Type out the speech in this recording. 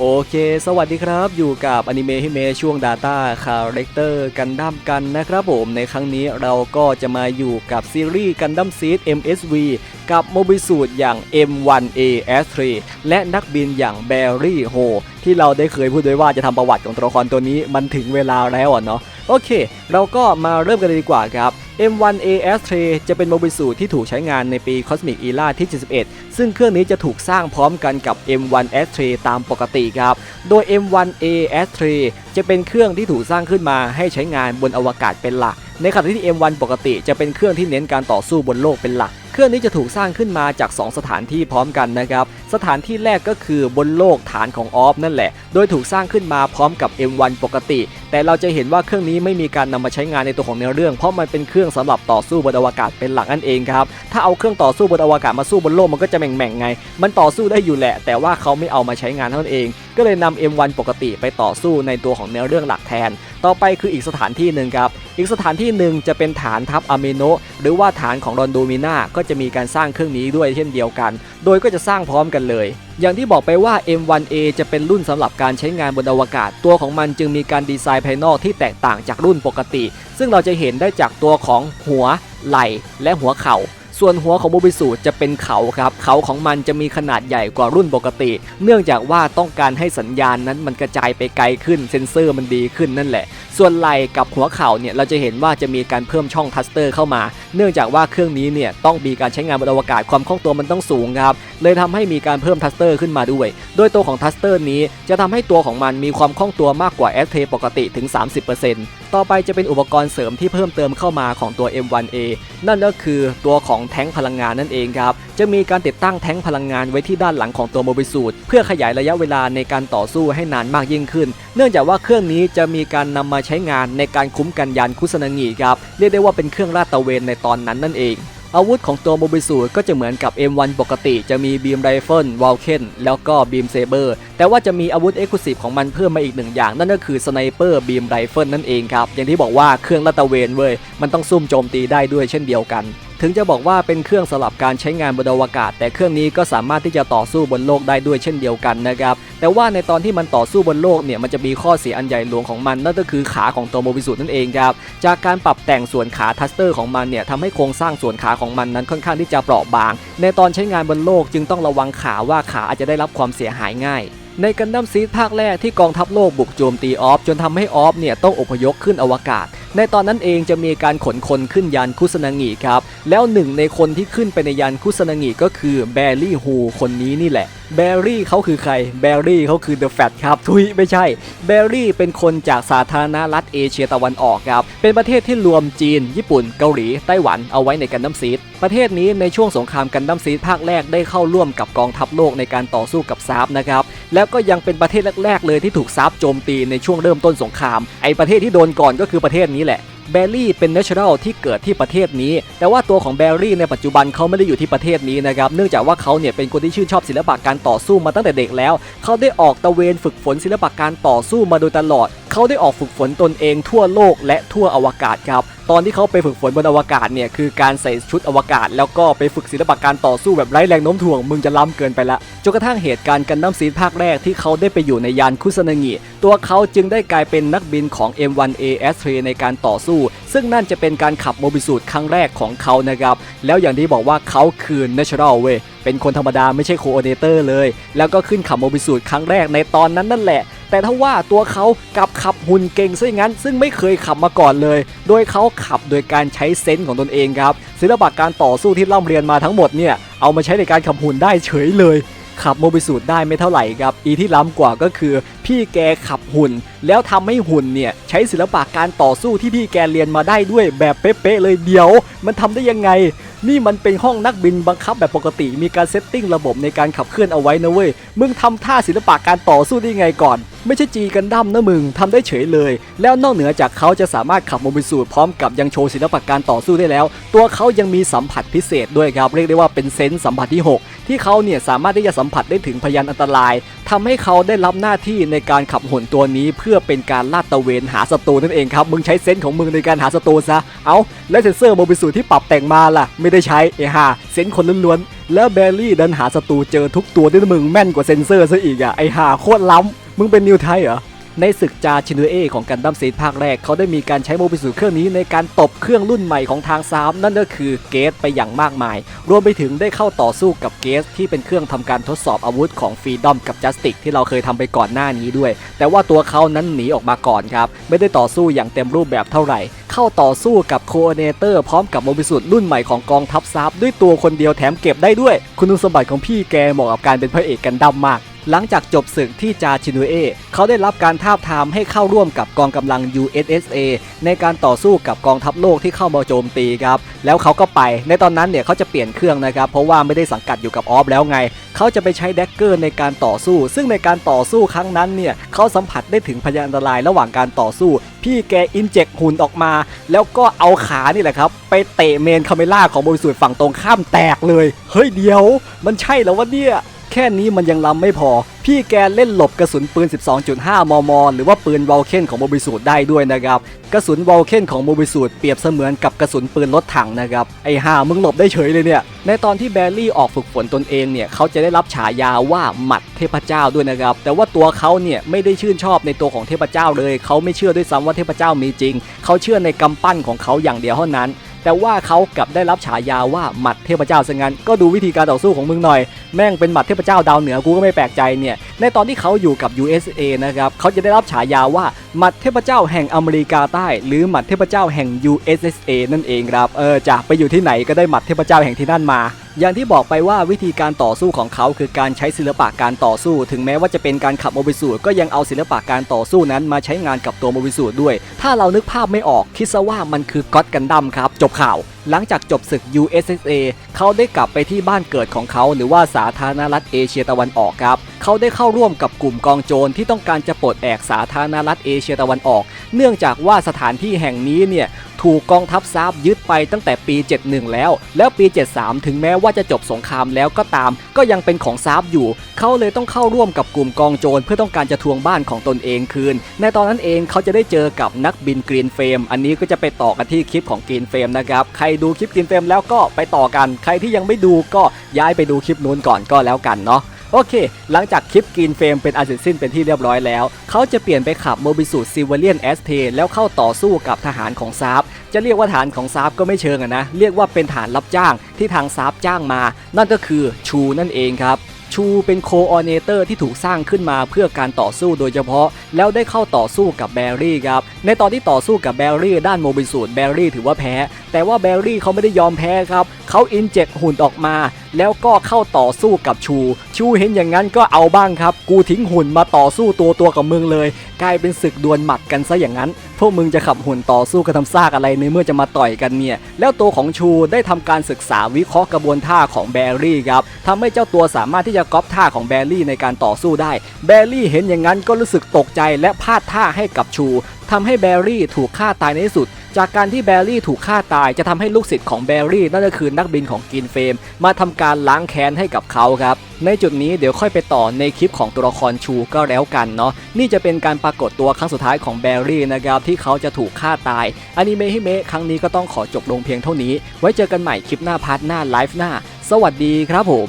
โอเค สวัสดีครับ อยู่กับอนิเมะฮิเมะช่วง Data Character กันดั้มกันนะครับผม ในครั้งนี้เราก็จะมาอยู่กับซีรีส์กันดั้มซีด MSV กับโมบิสูตอย่าง M1AS3 และนักบินอย่างแบร์รี่โฮที่เราได้เคยพูดไว้ว่าจะทำประวัติของตัวละครตัวนี้มันถึงเวลาแล้วเนาะโอเค เราก็มาเริ่มกันเลยดีกว่าครับ M1AS3 จะเป็นโมบิสูที่ถูกใช้งานในปี Cosmic Era ที่ 71 ซึ่งเครื่องนี้จะถูกสร้างพร้อมกันกับ M1S3 ตามปกติครับ โดย M1AS3 จะเป็นเครื่องที่ถูกสร้างขึ้นมาให้ใช้งานบนอวกาศเป็นหลัก ในขณะที่ M1 ปกติจะเป็นเครื่องที่เน้นการต่อสู้บนโลกเป็นหลัก เครื่องนี้จะถูกสร้างขึ้นมาจาก 2 สถานที่พร้อมกันนะครับ สถานที่แรกก็คือบนโลกฐานของออฟนั่นแหละ โดยถูกสร้างขึ้นมาพร้อมกับ M1 ปกติ แต่เราจะเห็นว่าเครื่องนี้ไม่มีการนำมาใช้งานในตัวของเนื้อเรื่อง เพราะมันเป็นเครื่องสำหรับต่อสู้บนอวกาศเป็นหลักนั่นเองครับ ถ้าเอาเครื่องต่อสู้บนอวกาศมาสู้บนโลกมันก็จะแหม่งๆไง มันต่อสู้ได้อยู่แหละ แต่ว่าเขาไม่เอามาใช้งานเท่านั้นเอง ก็เลยนำ M1 ปกติไปต่อสู้ในตัวของเนื้อเรื่องหลักแทน ต่อไปคืออีกสถานที่หนึ่งครับ อีกสถานที่หนึ่งจะเป็นฐานทัพอเมโนหรือว่าฐานของรอนโดมิน่าก็จะมีการสร้างเครื่องนี้ด้วยเช่นเดียวกัน โดยก็จะสร้างพร้อมกันเลย อย่างที่บอกไปว่า M1A จะเป็นรุ่นสำหรับการใช้งานบนอวกาศ ตัวของมันจึงมีการดีไซน์ภายนอกที่แตกต่างจากรุ่นปกติ ซึ่งเราจะเห็นได้จากตัวของหัว ไหล่ และหัวเข่า ส่วนหัวของโมบิสูจะเป็นเขาครับ เขาของมันจะมีขนาดใหญ่กว่ารุ่นปกติ เนื่องจากว่าต้องการให้สัญญาณนั้นมันกระจายไปไกลขึ้นเซ็นเซอร์มันดีขึ้นนั่นแหละ ส่วนไหล่กับหัวเข่าเนี่ยเราจะเห็นว่าจะมีการเพิ่มช่องทัสเตอร์เข้ามา เนื่องจากว่าเครื่องนี้เนี่ยต้องมีการใช้งานบนอวกาศความคล่องตัวมันต้องสูงครับเลยทำให้มีการเพิ่มทัสเตอร์ขึ้นมาด้วย โดยตัวของทัสเตอร์นี้จะทำให้ตัวของมันมีความคล่องตัวมากกว่า s อ p ปกติถึง 30%ต่อไปจะเป็นอุปกรณ์เสริมที่เพิ่มเติมเข้ามาของตัว M1A นั่นก็คือตัวของแท้งพลังงานนั่นเองครับ จะมีการติดตั้งแท้งพลังงานไว้ที่ด้านหลังของตัวโมบิสูตเพื่อขยายระยะเวลาในการต่อสู้ให้นานมากยิ่งขึ้น เนื่องจากว่าเครื่องนี้จะมีการนำมาใช้งานในการคุ้มกันยานคุสนางิครับ เรียกได้ว่าเป็นเครื่องลาดตระเวนในตอนนั้นนั่นเองอาวุธของตัวโมบิสูก็จะเหมือนกับ M1 ปกติ จะมีบีมไรเฟิลวอลเคนแล้วก็บีมเซเบอร์ แต่ว่าจะมีอาวุธเอ็กซ์คลูซีฟของมันเพิ่มมาอีกหนึ่งอย่าง นั่นก็คือสไนเปอร์บีมไรเฟิลนั่นเองครับ อย่างที่บอกว่าเครื่องลาตะเวนเว้ย มันต้องซุ่มโจมตีได้ด้วยเช่นเดียวกัน ถึงจะบอกว่าเป็นเครื่องสำหรับการใช้งานบนอวกาศ แต่เครื่องนี้ก็สามารถที่จะต่อสู้บนโลกได้ด้วยเช่นเดียวกันนะครับแต่ว่าในตอนที่มันต่อสู้บนโลกเนี่ยมันจะมีข้อเสียอันใหญ่หลวงของมันนั่นก็คือขาของตัวโมบิสูนั่นเองครับจากการปรับแต่งส่วนขาทัสเตอร์ของมันเนี่ยทำให้โครงสร้างส่วนขาของมันนั้นค่อนข้างที่จะเปราะบาง ในตอนใช้งานบนโลกจึงต้องระวังขาว่าขาอาจจะได้รับความเสียหายง่ายในกันดั้มซีดภาคแรกที่กองทัพโลกบุกโจมตีออฟจนทำให้ออฟเนี่ยต้องอพยพขึ้นอวกาศ ในตอนนั้นเองจะมีการขนคนขึ้นยานคุสนางิครับ แล้วหนึ่งในคนที่ขึ้นไปในยานคุสนางิก็คือแบรี่ฮูคนนี้นี่แหละ แบร์รี่เขาคือใคร แบร์รี่เขาคือเดอะแฟตครับ ทุยไม่ใช่ แบร์รี่เป็นคนจากสาธารณรัฐเอเชียตะวันออกครับ เป็นประเทศที่รวมจีน ญี่ปุ่น เกาหลี ไต้หวันเอาไว้ในกันดั้มซีด ประเทศนี้ในช่วงสงครามกันดั้มซีดภาคแรกได้เข้าร่วมกับกองทัพโลกในการต่อสู้กับซาร์ฟนะครับ แล้วก็ยังเป็นประเทศแรกๆเลยที่ถูกซาร์ฟโจมตีในช่วงเริ่มต้นสงคราม ไอประเทศที่โดนก่อนก็คือประเทศนี้แหละ แบร์รี่เป็นเนเชอรัลที่เกิดที่ประเทศนี้ แต่ว่าตัวของแบร์รี่ในปัจจุบันเขาไม่ได้อยู่ที่ประเทศนี้นะครับ เนื่องจากว่าเขาเนี่ยเป็นคนที่ชื่นชอบศิลปะการต่อสู้มาตั้งแต่เด็กแล้ว เขาได้ออกตะเวนฝึกฝนศิลปะการต่อสู้มาโดยตลอดเขาได้ออกฝึกฝนตนเองทั่วโลกและทั่วอวกาศครับ ตอนที่เขาไปฝึกฝนบนอวกาศเนี่ยคือการใส่ชุดอวกาศ แล้วก็ไปฝึกศิลปะการต่อสู้แบบไร้แรงโน้มถ่วงมึงจะล้ำเกินไปละจนกระทั่งเหตุการณ์กันดั้มซีดภาคแรกที่เขาได้ไปอยู่ในยานคุสนางิตัวเขาจึงได้กลายเป็นนักบินของ M1AS3 ในการต่อสู้ ซึ่งนั่นจะเป็นการขับโมบิสูตครั้งแรกของเขานะครับแล้วอย่างที่บอกว่าเขาคือ Natural เว้ยเป็นคนธรรมดาไม่ใช่โค o อเ t เตอร์เลย แล้วก็ขึ้นขับโมบิสูตครั้งแรกในตอนนั้นนั่นแหละ แต่ถ้าว่าตัวเขากับขับหุ่นเก่งซะอย่างนั้น ซึ่งไม่เคยขับมาก่อนเลย โดยเขาขับโดยการใช้เซนส์ของตนเองครับศิลปะการต่อสู้ที่ร่ำเรียนมาทั้งหมดเนี่ยเอามาใช้ในการขับหุ่นได้เฉยเลยขับโมบิสูตได้ไม่เท่าไหร่ครับ อีที่ล้ำกว่าก็คือ พี่แกขับหุ่น แล้วทำให้หุ่นเนี่ย ใช้ศิลปะการต่อสู้ที่พี่แกเรียนมาได้ด้วยแบบเป๊ะๆเลยเดียว มันทำได้ยังไง นี่มันเป็นห้องนักบินบังคับแบบปกติ มีการเซตติ้งระบบในการขับเคลื่อนเอาไว้นะเว้ย มึงทำท่าศิลปะการต่อสู้ได้ไงก่อน ไม่ใช่จีกันดั้มนะมึงทำได้เฉยเลย แล้วนอกเหนือจากเขาจะสามารถขับโมบิสูตพร้อมกับยังโชว์ศิลปะการต่อสู้ได้แล้ว ตัวเขายังมีสัมผัสพิเศษด้วยครับ เรียกได้ว่าเป็นเซนส์สัมผัสที่ 6 ที่เขาเนี่ยสามารถที่จะสัมผัสได้ถึงพยานอันตรายทำให้เขาได้รับหน้าที่ในการขับหุ่นตัวนี้ เพื่อเป็นการลาดตระเวนหาศัตรูนั่นเองครับ มึงใช้เซนส์ของมึงในการหาศัตรูซะ เอาแล้วเซนเซอร์โมบิสูที่ปรับแต่งมาล่ะไม่ได้ใช้เอฮาเซนคนล้วนๆแล้วแบลลี่ดันหาศัตรูเจอทุกตัวด้วยมึงแม่นกว่าเซนเซอร์ซะอีกอะไอหาโคตรล้ำมึงเป็นนิวไทเหรอในศึกจาชินเอของกันดั้มซีดภาคแรกเขาได้มีการใช้โมบิสูเครื่องนี้ในการตบเครื่องรุ่นใหม่ของทางซามนั่นก็คือเกสไปอย่างมากมาย รวมไปถึงได้เข้าต่อสู้กับเกสที่เป็นเครื่องทำการทดสอบอาวุธของฟรีดอมกับจัสติกที่เราเคยทำไปก่อนหน้านี้ด้วย แต่ว่าตัวเขานั้นหนีออกมาก่อนครับ ไม่ได้ต่อสู้อย่างเต็มรูปแบบเท่าไหร่ เข้าต่อสู้กับโคเนเตอร์พร้อมกับโมบิสูรุ่นใหม่ของกองทัพซับด้วยตัวคนเดียวแถมเก็บได้ด้วย คุณสมบัติของพี่แกเหมาะกับการเป็นพระเอกกันดั้มมาก หลังจากจบศึกที่จาชินุเอเขาได้รับการทาบทามให้เข้าร่วมกับกองกำลัง USSA ในการต่อสู้กับกองทัพโลกที่เข้ามาโจมตีครับแล้วเขาก็ไป ในตอนนั้นเนี่ยเขาจะเปลี่ยนเครื่องนะครับเพราะว่าไม่ได้สังกัดอยู่กับออฟแล้วไง เขาจะไปใช้แดกเกอร์ในการต่อสู้ ซึ่งในการต่อสู้ครั้งนั้นเนี่ยเขาสัมผัสได้ถึงพยานอันตรายระหว่างการต่อสู้ พี่แกอินเจกหุ่นออกมา แล้วก็เอาขานี่แหละครับไปเตะเมนคาเมล่าของบริสุทธิ์ฝั่งตรงข้ามแตกเลย เฮ้ยเดียว มันใช่แล้ววะเนี่ย ค่นี้มันยังล้ำไม่พอ พี่แกเล่นหลบกระสุนปืน 12.5 มม หรือว่าปืนวอลเคนของโมบิสูดได้ด้วยนะครับ กระสุนวอลเคนของโมบิสูดเปรียบเสมือนกับกระสุนปืนรถถังนะครับ ไอ้ห่ามึงหลบได้เฉยเลยเนี่ย ในตอนที่แบลลี่ออกฝึกฝนตนเองเนี่ยเขาจะได้รับฉายาว่าหมัดเทพเจ้าด้วยนะครับ แต่ว่าตัวเขาเนี่ยไม่ได้ชื่นชอบในตัวของเทพเจ้าเลย เขาไม่เชื่อด้วยซ้ำว่าเทพเจ้ามีจริง เขาเชื่อในกำปั้นของเขาอย่างเดียวเท่านั้น แต่ว่าเขากลับได้รับฉายาว่าหมัดเทพเจ้าซะงั้นก็ดูวิธีการต่อสู้ของมึงหน่อยแม่งเป็นหมัดเทพเจ้าดาวเหนือกูก็ไม่แปลกใจเนี่ย ในตอนที่เขาอยู่กับ USA นะครับเขาจะได้รับฉายาว่าหมัดเทพเจ้าแห่งอเมริกาใต้ หรือหมัดเทพเจ้าแห่ง USSA นั่นเองครับเออจะไปอยู่ที่ไหนก็ได้หมัดเทพเจ้าแห่งที่นั่นมาอย่างที่บอกไปว่าวิธีการต่อสู้ของเขาคือการใช้ศิลปะการต่อสู้ ถึงแม้ว่าจะเป็นการขับโมบิสูดก็ยังเอาศิลปะการต่อสู้นั้นมาใช้งานกับตัวโมบิสูดด้วย ถ้าเรานึกภาพไม่ออกคิดซะว่ามันคือก็อตกันดั้มครับ จบข่าว หลังจากจบศึก USSA เขาได้กลับไปที่บ้านเกิดของเขาหรือว่าสาธารณรัฐเอเชียตะวันออกครับ เขาได้เข้าร่วมกับกลุ่มกองโจรที่ต้องการจะปลดแอกสาธารณรัฐเอเชียตะวันออก เนื่องจากว่าสถานที่แห่งนี้เนี่ย ถูกกองทัพซาบยึดไปตั้งแต่ปี 71 แล้ว แล้วปี 73 ถึงแม้ว่าจะจบสงครามแล้วก็ตาม ก็ยังเป็นของซาบอยู่ เขาเลยต้องเข้าร่วมกับกลุ่มกองโจรเพื่อต้องการจะทวงบ้านของตนเองคืน ในตอนนั้นเองเขาจะได้เจอกับนักบินกรีนเฟรมอันนี้ก็จะไปต่อกันที่คลิปของกรีนเฟรมนะครับ ใครดูคลิปกรีนเฟรมแล้วก็ไปต่อกัน ใครที่ยังไม่ดูก็ย้ายไปดูคลิปนู้นก่อนก็แล้วกันเนาะ โอเค หลังจากคลิปกรีนเฟรมเป็นอันเสร็จสิ้นเป็นที่เรียบร้อยแล้ว เขาจะเปลี่ยนไปขับโมบิสูซิวเลียนแอสเทแล้วเข้าต่อสู้กับทหารของซาบจะเรียกว่าฐานของซาบก็ไม่เชิงอะนะ เรียกว่าเป็นฐานรับจ้างที่ทางซาบจ้างมา นั่นก็คือชูนั่นเองครับชูเป็นโคออเนเตอร์ที่ถูกสร้างขึ้นมาเพื่อการต่อสู้โดยเฉพาะ แล้วได้เข้าต่อสู้กับแบรี่ครับ ในตอนที่ต่อสู้กับแบรี่ด้านโมบิสูดแบรี่ถือว่าแพ้ แต่ว่าแบรี่เขาไม่ได้ยอมแพ้ครับเขาอินเจกหุ่นออกมา แล้วก็เข้าต่อสู้กับชู ชูเห็นอย่างนั้นก็เอาบ้างครับ กูทิ้งหุ่นมาต่อสู้ตัวตัวกับมึงเลย กลายเป็นศึกดวลหมัดกันซะอย่างนั้น พวกมึงจะขับหุ่นต่อสู้กันทำซากอะไรในเมื่อจะมาต่อยกันเนี่ย แล้วตัวของชูได้ทำการศึกษาวิเคราะห์กระบวนท่าของแบรี่ครับทำให้เจ้าตัวสามารถที่จะก๊อปท่าของแบรี่ในการต่อสู้ได้ แบรี่เห็นอย่างนั้นก็รู้สึกตกใจและพลาดท่าให้กับชูทำให้แบรี่ถูกฆ่าตายในที่สุด จากการที่แบร์รี่ถูกฆ่าตายจะทำให้ลูกศิษย์ของแบร์รี่นั่นก็คือนักบินของกินเฟม มาทำการล้างแค้นให้กับเขาครับ ในจุดนี้เดี๋ยวค่อยไปต่อในคลิปของตัวละครชูก็แล้วกันเนาะนี่จะเป็นการปรากฏตัวครั้งสุดท้ายของแบร์รี่นะครับที่เขาจะถูกฆ่าตายอนิเมะฮิเมะครั้งนี้ก็ต้องขอจบลงเพียงเท่านี้ ไว้เจอกันใหม่คลิปหน้าพาร์ทหน้าไลฟ์หน้า สวัสดีครับผม